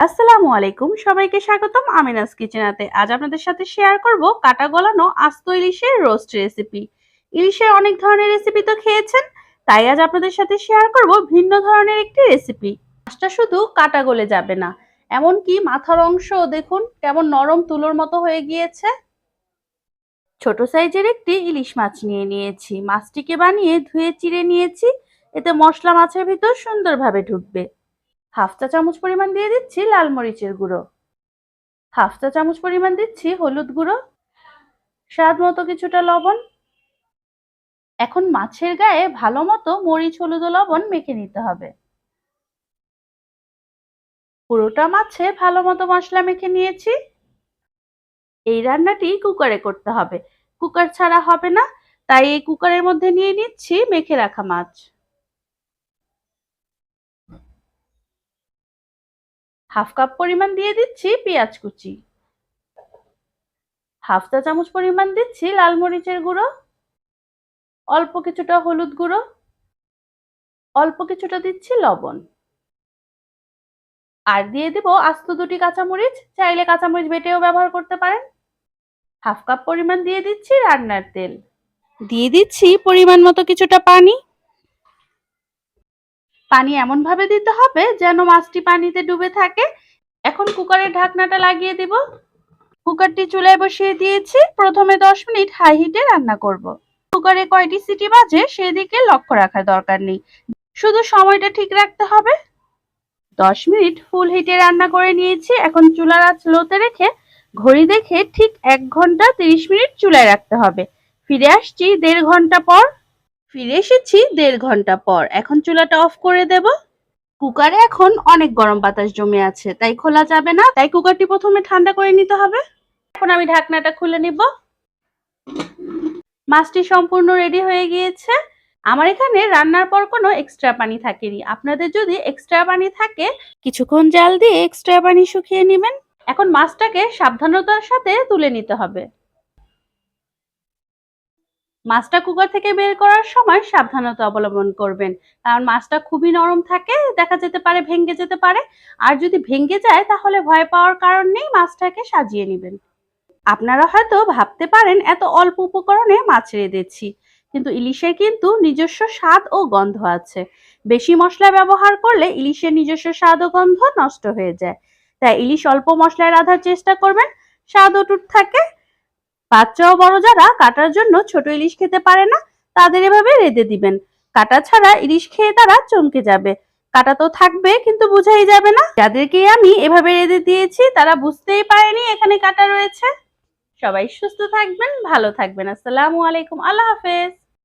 আসসালামু আলাইকুম। সবাইকে স্বাগতম আমিনাস কিচেনাতে আজ আপনাদের সাথে শেয়ার করব কাটা গলানো আস্ত ইলিশের রোস্ট রেসিপি ইলিশের অনেক ধরনের রেসিপি তো খেয়েছেন, তাই আজ আপনাদের সাথে শেয়ার করব ভিন্ন ধরনের একটি রেসিপি মাছটা শুধু কাটা গলে যাবে না এমনকি মাথার অংশ দেখুন, কেমন নরম তুলোর মতো হয়ে গিয়েছে। ছোট সাইজের একটি ইলিশ মাছ নিয়ে নিয়েছি। মাছটিকে বানিয়ে ধুয়ে চিড়ে নিয়েছি, এতে মশলা মাছের ভিতর সুন্দরভাবে ঢুকবে। হাফ চা চামচ পরিমাণ দিয়ে দিচ্ছি লাল মরিচের গুঁড়ো। হাফ চা চামচ পরিমাণ দিচ্ছি হলুদ গুঁড়ো। স্বাদ মতো কিছুটা লবণ। এখন মাছের গায়ে ভালো মতো মরিচ, হলুদ লবণ মেখে নিতে হবে। পুরোটা মাছে ভালো মতো মশলা মেখে নিয়েছি। এই রান্নাটি কুকারে করতে হবে। কুকার ছাড়া হবে না, তাই এই কুকারের মধ্যে নিয়ে নিচ্ছি মেখে রাখা মাছ। হাফ কাপ পরিমাণ দিয়ে দিচ্ছি পেঁয়াজ কুচি। হাফ চা চামচ পরিমাণ দিচ্ছি লাল মরিচের গুঁড়ো। অল্প কিছুটা হলুদ গুঁড়ো। অল্প কিছুটা দিচ্ছি লবণ। আর দিয়ে দিব আস্ত দুটি কাঁচামরিচ, চাইলে কাঁচামরিচ বেটেও ব্যবহার করতে পারেন। হাফ কাপ পরিমাণ দিয়ে দিচ্ছি রান্নার তেল। দিয়ে দিচ্ছি পরিমাণ মতো কিছুটা পানি। পানি এমন ভাবে দিতে হবে যেন মাছটি পানিতে ডুবে থাকে। এখন কুকারের ঢাকনাটা লাগিয়ে দিব। কুকারটি চুলায় বসিয়ে দিয়েছি। প্রথমে দশ মিনিট হাই হিটে রান্না করব। কুকারে কয়টি সিটি বাজে সেদিকে লক্ষ্য রাখার দরকার নেই। শুধু সময়টা ঠিক রাখতে হবে। দশ মিনিট ফুল হিটে রান্না করে নিয়েছি। এখন চুলার আঁচ লোতে রেখে ঘড়ি দেখে ঠিক এক ঘণ্টা তিরিশ মিনিট চুলায় রাখতে হবে। ফিরে আসছি দেড় ঘণ্টা পর। ফিরে এসেছি দেড় ঘণ্টা পর। এখন চুলাটা অফ করে দেব। কুকারে এখন অনেক গরম বাতাস জমে আছে, তাই খোলা যাবে না। তাই কুকারটি প্রথমে ঠান্ডা করে নিতে হবে। এখন আমি ঢাকনাটা খুলে নিব। মাছটি সম্পূর্ণ রেডি হয়ে গিয়েছে। আমার এখানে রান্নার পর কোনো এক্সট্রা পানি থাকেনি। আপনাদের যদি এক্সট্রা পানি থাকে, কিছুক্ষণ জাল দিয়ে এক্সট্রা পানি শুকিয়ে নেবেন। এখন মাছটাকে সাবধানতার সাথে তুলে নিতে হবে। মাছটা কুকার থেকে বের করার সময় সাবধানতা অবলম্বন করবেন। কারণ মাছটা খুবই নরম থাকে, দেখা যেতে পারে ভেঙে যেতে পারে। আর যদি ভেঙে যায়, তাহলে ভয় পাওয়ার কারণ নেই, মাছটাকে সাজিয়ে নেবেন। আপনারা হয়তো ভাবতে পারেন, এত অল্প উপকরণে মাছ রেঁধেছি। কিন্তু ইলিশের কিন্তু নিজস্ব স্বাদ ও গন্ধ আছে। বেশি মশলা ব্যবহার করলে ইলিশের নিজস্ব স্বাদ ও গন্ধ নষ্ট হয়ে যায়। তাই ইলিশ অল্প মশলায় রাধার চেষ্টা করবেন। স্বাদ অটুট থাকে বাচ্চা ও বড় যারা কাটার জন্য ছোট ইলিশ খেতে পারে না, তাদের এভাবে রেঁধে দিবেন। কাটা ছাড়া ইলিশ খেয়ে তারা চমকে যাবে। কাটা তো থাকবে, কিন্তু বুঝাই যাবে না। যাদেরকে আমি এভাবে রেঁধে দিয়েছি, তারা বুঝতেই পারেনি এখানে কাটা রয়েছে। সবাই সুস্থ থাকবেন, ভালো থাকবেন। আসসালামু আলাইকুম। আল্লাহ হাফেজ।